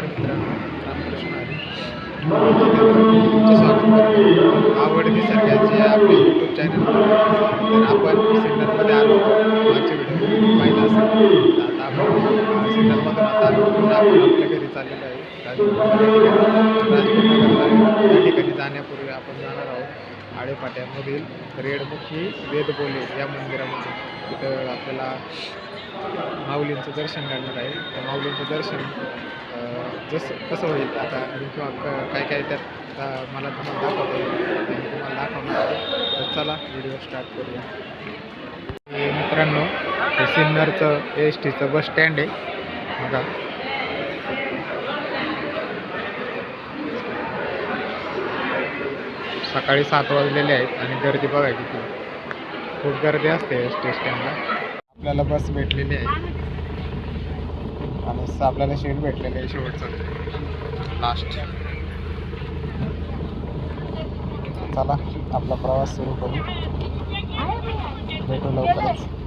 नमस्कार मित्रांनो रामकृष्ण हरी तुमचं आवड निसर्गाचे आपले यूट्यूब चॅनल तर आपण सिन्नरमध्ये आलो. मागच्या व्हिडिओ पाहिला असेल. आता आपण सिन्नरमधून आता पुन्हा आपण आपल्या घरी चाललेलं आहे. राजपूर राजपूर या ठिकाणी जाण्यापूर्वी आपण जाणार आहोत. आळेपाट्यामधील रेडमुखी वेदबोले या मंदिरामध्ये. तिथं आपल्याला माऊलींचं दर्शन घडणार आहे. त्या माऊलींचं दर्शन जसं कसं होईल आता किंवा क- काय काय त्यात मला तुम्हाला दाखवता. येईल तुम्हाला दाखवणार आहे. तर चला व्हिडिओ स्टार्ट करूया. मित्रांनो हे सिन्नरचं एस टीचं बस स्टँड आहे. बघा. सकाळी सात वाजलेले आहेत आणि गर्दी बघा किती. खूप गर्दी असते एस टी स्टँडला. आपल्याला बस भेटलेली आहे. आणि स- आपल्याला शीट भेटलेली आहे शेवटचं. लास्ट चला आपला प्रवास सुरू करू. भेटू लवकरच.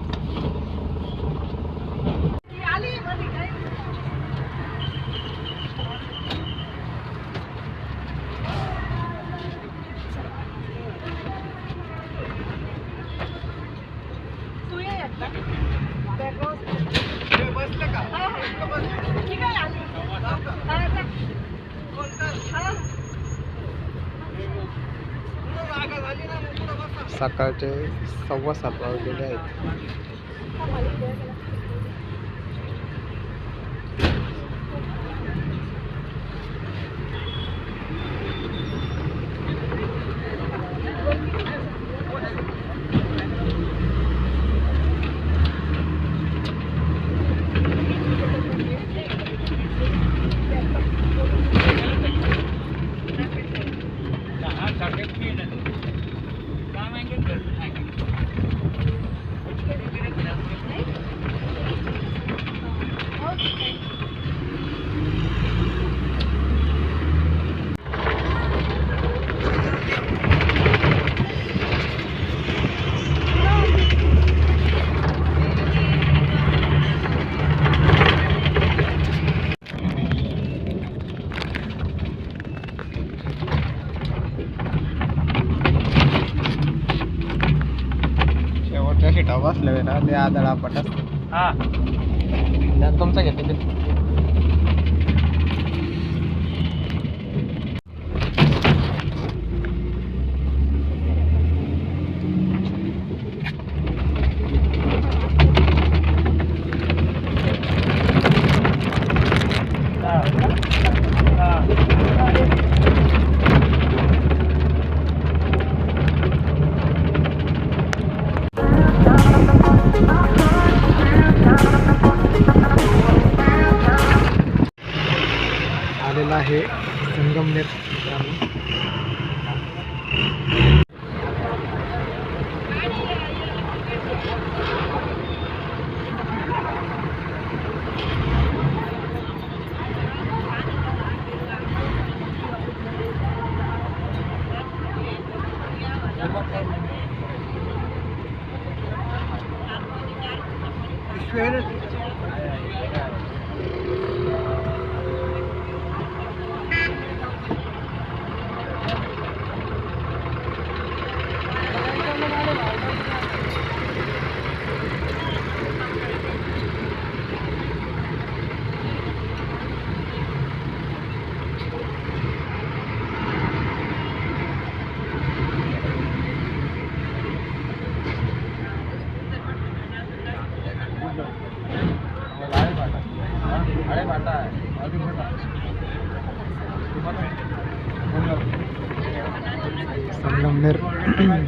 सकाळचे सव्वा सात वाजलेले आहेत शेवटच्या शिटा बसले ना ते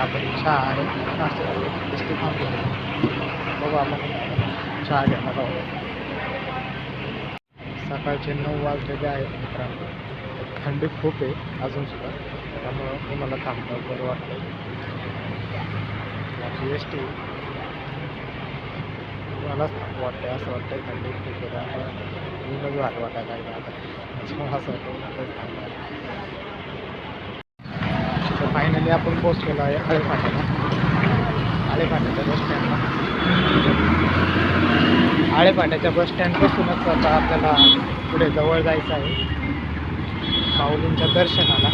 आता चहा आहे नाश्ता इथे थांबलो बघू आपण चहा घेणार आहोत. सकाळचे नऊ वाजलेले आहेत मित्रांनो. थंडी खूप आहे अजूनसुद्धा त्यामुळं मला थांबतं बरं वाटतं माझी एस टी मलाच थांबू वाटते असं वाटतंय थंडी खूप आहे. मी ऊनच भारी वाटायला लागलं आता. असं वाटतं थांबणार. फायनली आपण पोचलेलो आहे आळेफाट्याला आळेफाट्याच्या बस स्टँडला आळेफाट्याच्या बस स्टँडपासूनच आता आपल्याला पुढे जवळ जायचं आहे. माऊलींच्या दर्शनाला.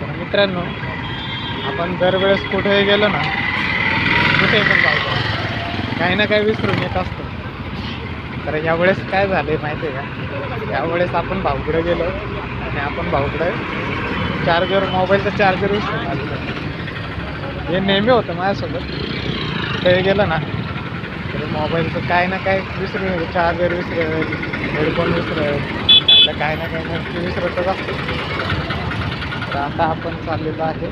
तर मित्रांनो आपण दरवेळेस कुठेही गेलो ना कुठे पण जायचं काही ना काही विसरून येत असतो. तर यावेळेस काय झाले माहिती आहे का? यावेळेस आपण भाऊकडे गेलो. आणि आपण भाऊकडे चार्जर मोबाईलचं चार्जर विसरून हे नेहमी होतं माझ्यासोबत. कुठेही गेलं ना तर मोबाईलचं काय ना काय विसरून चार्जर विसरेल हेडफोन विसरेल आता काय ना काय नक्की विसरतच असतो. तर आता आपण चाललेलो आहे.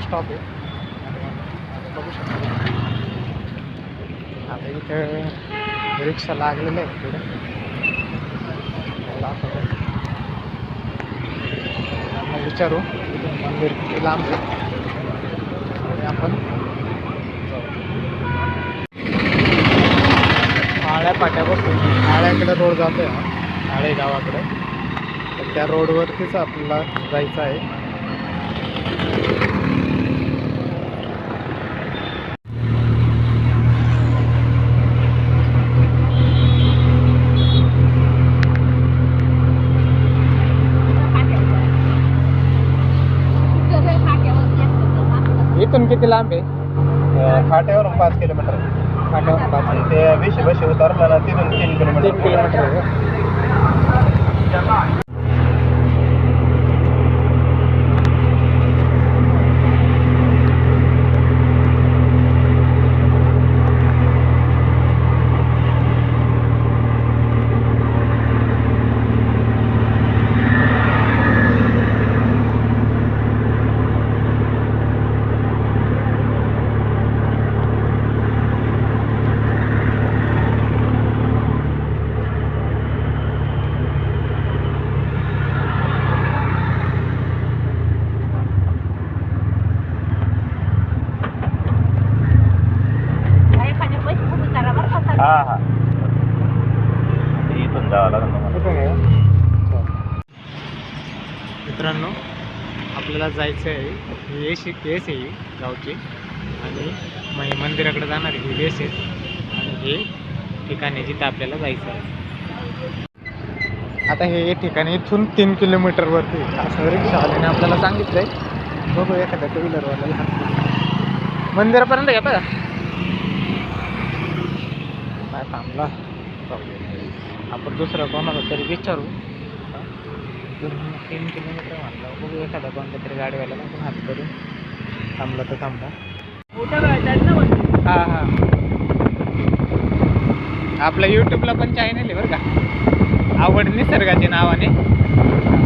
स्टॉप आहे. बघू शकतो. आता इथं रिक्षा लागलेलं आहे. पुढे त्यांना विचारू. मंदिर किती लांब आहे? आणि आपण जाऊ. आळ्या पाट्यापासून आळ्याकडे रोड जातोय हा. आळे गावाकडे. तर त्या रोडवरतीच आपल्याला जायचं आहे. इथून किती लांब आहे? फाट्यावरून पाच किलोमीटर. फाट्यावरून पाच आणि ते विशी बशी उतरला ना तिथून तीन किलोमीटर. तीन किलोमीटर आहे. का? हा हा इथून जावं लागेल तुम्हाला. कुठून आहे का? मित्रांनो मंदिराला जायचं आहे ही एस केस आहे ही गावची. आणि मग मंदिराकडे जाणार आहे ही बेस आहे. आणि हे ठिकाण आहे जिथं आपल्याला जायचं आहे. आता हे ठिकाण इथून तीन किलोमीटरवरती असं रिक्षावाल्याने आपल्याला सांगितलं आहे बघू एखाद्या टू व्हीलरवाल्याला मंदिरापर्यंत घेता का काय थांबला? आपण दुसरं कोणाला तरी विचारू. दोन तीन किलोमीटर म्हणलं बघू एखादा कोणत्या तरी गाडीवाल्याला आपण हात करून थांबला तर थांबला हां हां. आपलं यूट्यूबला पण चॅनल आहे बरं का. आवड निसर्गाच्या नावाने.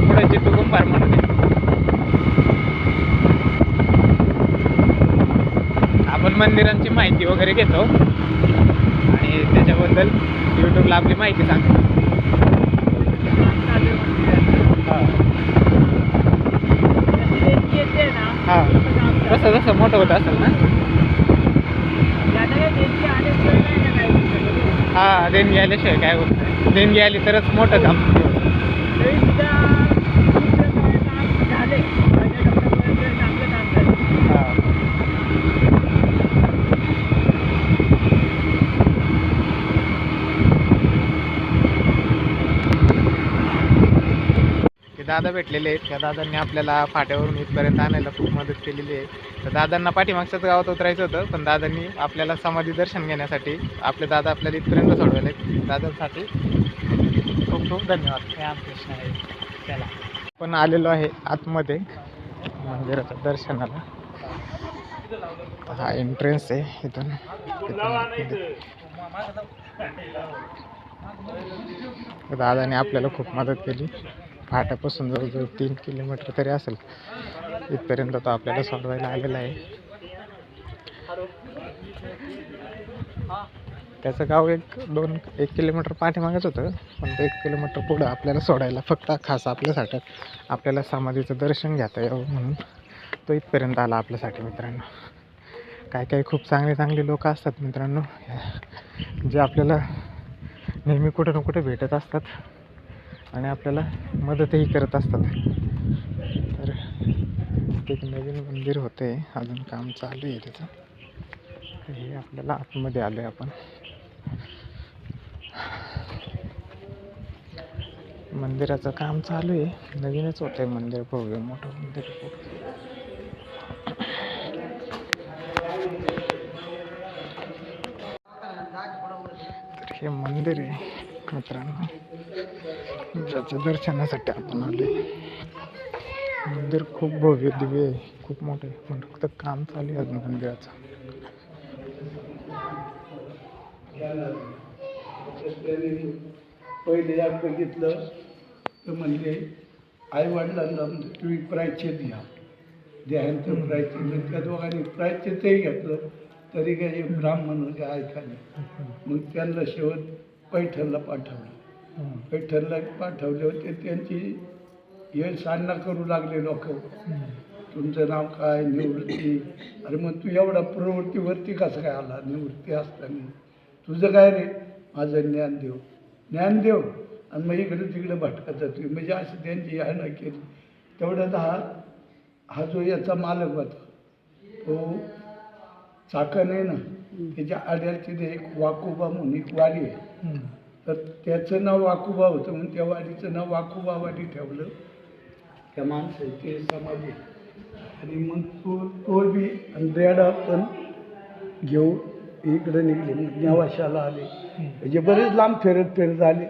पुढे जितू कुंभार म्हणून. आपण मंदिरांची माहिती वगैरे घेतो. आणि त्याच्याबद्दल यूट्यूबला आपली माहिती सांगतो. हां. हां. तसं मोठं होत असेल ना? हा देणगी आल्याशिवाय काय होत नाही. देणगी आली तरच मोठं काम हा ते दादा भेटलेले आहेत. त्या दादांनी आपल्याला फाट्यावरून इथपर्यंत आणायला खूप मदत केलेली आहे. तर दादांना पाठीमागच्याच गावात उतरायचं होतं पण दादांनी आपल्याला समाधी दर्शन घेण्यासाठी आपले दादा आपल्याला इथपर्यंत सोडवले दादांसाठी खूप खूप धन्यवाद. रामकृष्ण आहे. चला. पण आलेलो आहे आतमध्ये मंदिराच्या दर्शनाला. हा एंट्रन्स आहे इथून. दादाने आपल्याला खूप मदत केली. फाट्यापासून जवळजवळ तीन किलोमीटर तरी असेल. इथपर्यंत तो आपल्याला सोडवायला आलेला आहे. त्याचं गाव एक दोन एक किलोमीटर पाठीमागेच होतं. पण ते एक किलोमीटर पुढं आपल्याला सोडायला फक्त खास आपल्यासाठी आपल्याला समाधीचं दर्शन घेता यावं म्हणून तो इथपर्यंत आला आपल्यासाठी मित्रांनो. काय काय खूप चांगले चांगले लोक असतात मित्रांनो. जे आपल्याला नेहमी कुठं ना कुठं भेटत असतात. आणि आपल्याला मदतही करत असतात. तर ते एक नवीन मंदिर होते. अजून काम चालू आहे त्याचं हे आपल्याला आतमध्ये आलो आहे आपण. मंदिराचं काम चालू आहे. नवीनच होतं आहे मंदिर भव्य मोठं मंदिर खूप. तर हे मंदिर आहे मित्रांनो. ज्याच्या दर्शनासाठी आपण आले मंदिर खूप भव्य दिव्य आहे. खूप मोठं आहे. पण फक्त काम चालू आहे अजून मंदिराचं पहिले यात बघितलं तर म्हणले आई वडिलांना तुम्ही प्रायचित घ्या द्यायचं प्रायचित त्या दोघांनी प्रायचितही घेतलं. तरी काही ब्राह्मण होते ऐकायला मग त्यांना शेवट पैठणला पाठवलं. पैठणला पाठवले होते त्यांची हे साधना करू लागले लोक. तुमचं नाव काय निवृत्ती? अरे मग तू एवढा प्रवृत्तीवरती कसं काय आला? निवृत्ती असताना. तुझं काय रे? माझं ज्ञानदेव. ज्ञानदेव? आणि मग इकडे तिकडे भटकत जातो म्हणजे असं त्यांची ह्यानं केली. तेवढ्यात हा हा जो याचा मालक होता तो चाकण आहे ना त्याच्या आड्याची एक वाकोबा म्हणून एक वाडी आहे. तर त्याचं नाव वाकुबा होतं म्हणून त्या वाडीचं नाव वाकुबा वाडी ठेवलं. त्या माणसाचे समाधी आणि मग तो तो बी आणि रेडा पण घेऊन इकडं निघले. मग नेवाशाला आले. म्हणजे बरेच लांब फिरत फिरत आले.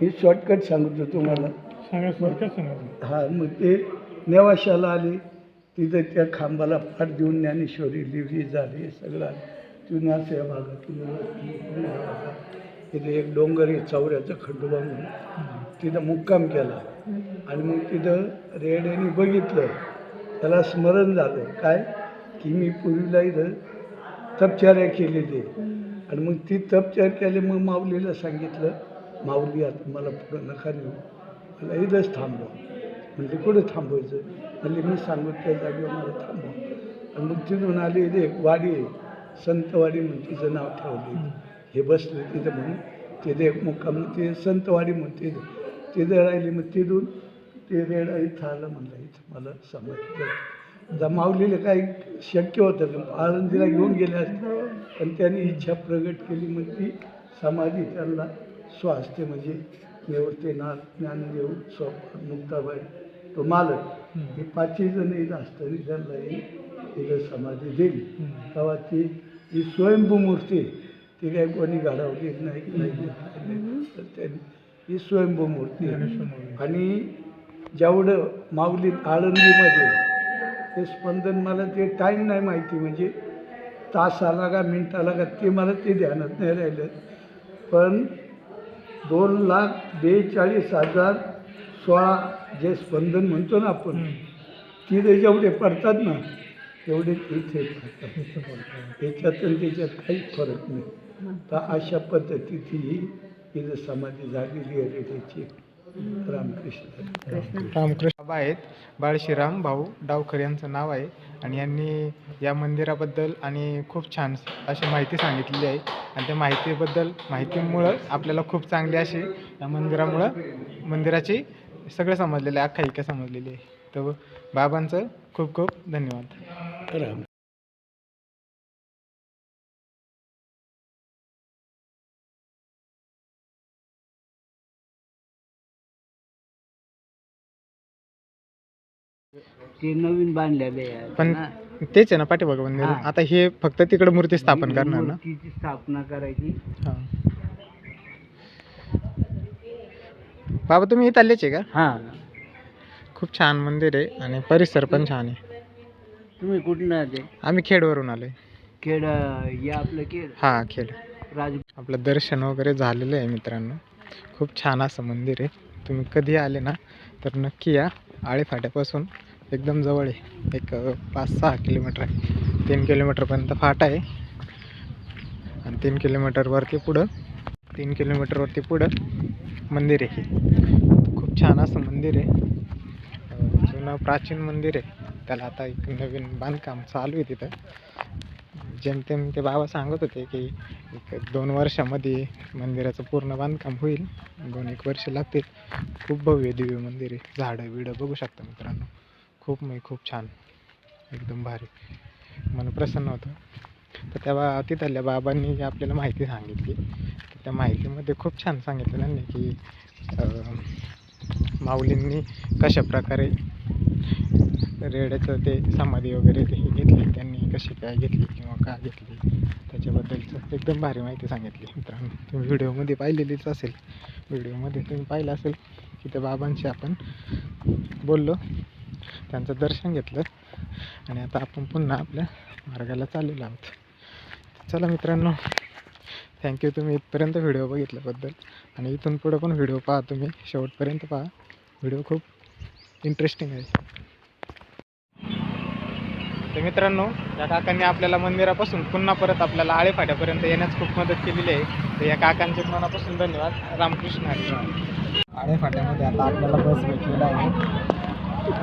मी शॉर्टकट सांगतो तुम्हाला. हा मग ते नेवाशाला आले. तिथं त्या खांबाला पाठ देऊन ज्ञानेश्वरी लिहिली झाली सगळं तिथून असं भागातून तिथे एक डोंगर आहे चौऱ्याचं खंडोबा म्हणून. तिथं मुक्काम केला. आणि मग तिथं रेड्याने बघितलं. त्याला स्मरण झालं. काय? की मी पूर्वीला इथं तपचार्या केलेली आणि मग ती तपचार केली मग माऊलीला सांगितलं माऊली आता मला पुढं नका नेऊ. मला इथंच थांबवा. म्हणजे कुठं थांबवायचं? म्हणजे मी सांगत त्या जागेवर मला थांबवा. आणि मग तिथून आली एक वाडी आहे. संतवाडी म्हणून तिचं नाव ठेवलं. हे बसले तिथं म्हणून. तिथे एक मुक्काम ते संतवाडी म्हणून तिथं तिथं राहिली मग तिथून ते रेडा इथं आलं म्हणलं इथं मला समजलं. आता माऊलीला काही शक्य होतं का? आळंदीला घेऊन गेले असते. पण त्यांनी इच्छा प्रगट केली मग ती समाधी त्यांना स्वास्थ्य म्हणजे निवृत्तीनाथ ज्ञानदेव सोप मुक्ताबाई तो मालक. हे पाचही जण इथं असताना त्यांना ही समाधी दिली. तेव्हा ती ही स्वयंभू मूर्ती. ती काही कोणी घडवली नाही नाही नाही. तर त्यांनी ही स्वयंभू मूर्ती आहे. आणि जेवढं माऊलीत आळंदीमध्ये ते स्पंदन मला ते टाईम नाही माहिती म्हणजे तास आला का मिनिट आला का ते मला ते ध्यानात नाही राहिलं. पण दोन लाख बेचाळीस हजार सोळा जे स्पंदन म्हणतो ना आपण तिथे जेवढे पडतात ना तेवढे इथे पडतात. त्याच्यात आणि त्याच्यात काहीच फरक नाही. तर अशा पद्धतीची ही इथं समाधी झालेली आहे त्याची रामकृष्ण. रामकृष्ण बाबा आहेत. बाळशीराम भाऊ डावकर यांचं नाव आहे. आणि यांनी या मंदिराबद्दल आणि खूप छान अशी माहिती सांगितलेली आहे. आणि त्या माहितीबद्दल माहितीमुळं आपल्याला खूप चांगली अशी या मंदिरामुळं मंदिराची सगळं समजलेलं आहे आख्यायिका समजलेली आहे. तर बाबांचं खूप खूप धन्यवाद. राम. ते नवीन बांधलेले आहे पण ना. तेच आहे ना पाठीमागं मंदिर हा. आता हे फक्त तिकडे मूर्ती स्थापन करणार ना? मूर्तीची स्थापना करायची. हां. बाबा तुम्ही इथं आलेच आहे का? हा. खूप छान मंदिर आहे आणि परिसर पण छान आहे. तुम्ही कुठून आले? आम्ही खेडवरून आलोय. खेड हे आपलं खेड? हां खेड. राज आपलं दर्शन वगैरे झालेलं आहे मित्रांनो. खूप छान असं मंदिर आहे. तुम्ही कधी आले ना तर नक्की या आळे फाट्यापासून एकदम जवळ आहे. एक पाच सहा किलोमीटर आहे. तीन किलोमीटरपर्यंत फाटा आहे. आणि तीन किलोमीटरवरती पुढं तीन किलोमीटरवरती पुढं मंदिर आहे. खूप छान असं मंदिर आहे. जुनं प्राचीन मंदिर आहे. त्याला आता एक नवीन बांधकाम चालू आहे तिथं. जेमतेम ते बाबा सांगत होते की एक दोन वर्षामध्ये मंदिराचं पूर्ण बांधकाम होईल. दोन एक वर्ष लागतील. खूप भव्य दिव्य मंदिर आहे. झाडं बिडं बघू शकता मित्रांनो. खूप म्हणजे खूप छान. एकदम भारी. मन प्रसन्न होतं. तर त्या बा तिथल्या बाबांनी आपल्याला माहिती सांगितली तर त्या माहितीमध्ये खूप छान सांगितलं की माऊलींनी कशा प्रकारे रेड्याचं ते समाधी वगैरे ते हे घेतली त्यांनी कशी काय घेतली किंवा का घेतली त्याच्याबद्दलचं एकदम भारी माहिती सांगितली मित्रांनो. तुम्ही व्हिडिओमध्ये पाहिलेलीच असेल व्हिडिओमध्ये तुम्ही पाहिलं असेल की त्या बाबांशी आपण बोललो. त्यांचं दर्शन घेतलं. आणि आता आपण पुन्हा आपल्या मार्गाला चाललेलो आहोत. चला मित्रांनो थँक्यू तुम्ही इथपर्यंत व्हिडिओ बघितल्याबद्दल. आणि इथून पुढं पण व्हिडिओ पहा तुम्ही. शेवटपर्यंत पहा. व्हिडिओ खूप इंटरेस्टिंग आहे. तर मित्रांनो या काकांनी आपल्याला मंदिरापासून पुन्हा परत आपल्याला आळेफाट्यापर्यंत येण्यास खूप मदत केलेली आहे. तर या काकांचे मनापासून धन्यवाद. रामकृष्ण हरी. आळेफाट्यामध्ये आता आपल्याला बस भेटलेला आहे.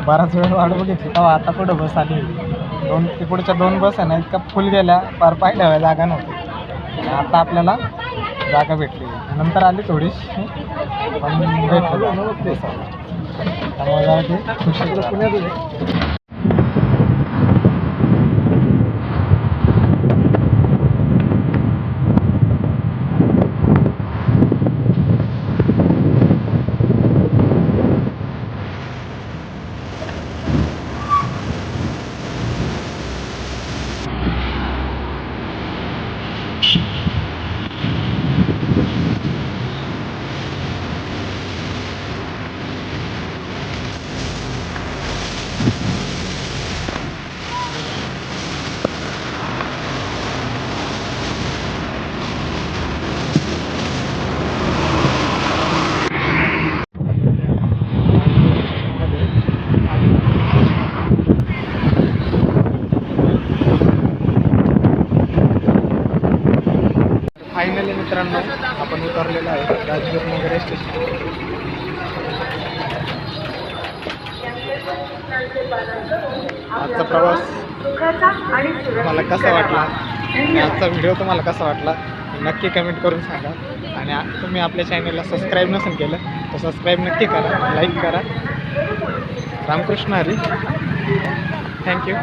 बराच वेळ वाट बघितली. तेव्हा आता पुढं बस आली? दोन तिकडच्या दोन बस आहे ना इतका फुल गेल्या पार पाहिल्या ठेवायला जागा नव्हती. आता आपल्याला जागा भेटली. नंतर आली थोडीशी पण भेटली. त्यामुळे ते खुशी पुण्यात फायनली मित्रांनो आपण उतरलेलं आहे राजगीर नगर स्टेशन आजचा प्रवास तुम्हाला कसा वाटला? आणि आजचा व्हिडिओ तुम्हाला कसा वाटला? नक्की कमेंट करून सांगा. आणि तुम्ही आपल्या चॅनलला सबस्क्राईब नसेल केलं तर सबस्क्राईब नक्की करा. लाईक करा. रामकृष्ण हरी. थँक्यू